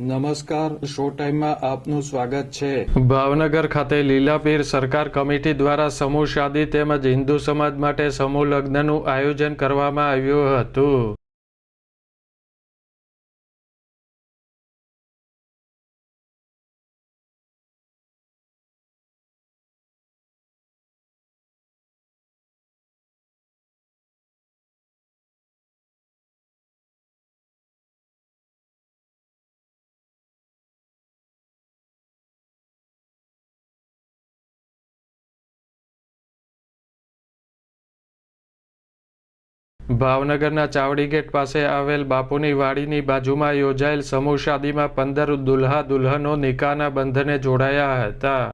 નમસ્કાર શો ટાઈમમાં આપનું સ્વાગત છે. ભાવનગર ખાતે લીલાપીર સરકાર કમિટી દ્વારા સમૂહ શાદી તેમજ હિન્દુ સમાજ માટે સમૂહ લગ્નનું આયોજન કરવામાં આવ્યું હતું. ભાવનગરના ચાવડી ગેટ પાસે આવેલ બાપુની વાડીની બાજુમાં યોજાયેલ સમૂહ શાદીમાં પંદર દુલ્હા દુલ્હનો નિકાહના બંધને જોડાયા હતા.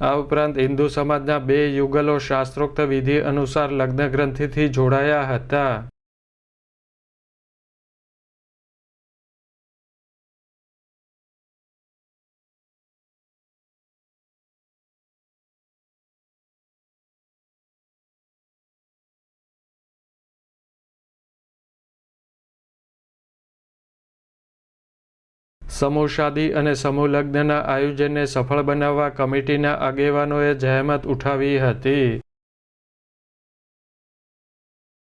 આ ઉપરાંત હિન્દુ સમાજના બે યુગલો શાસ્ત્રોક્ત વિધિ અનુસાર લગ્ન ગ્રંથિથી જોડાયા હતા. સમૂહ શાદી અને સમૂહ લગ્નના આયોજનને સફળ બનાવવા કમિટીના આગેવાનોએ જહેમત ઉઠાવી હતી.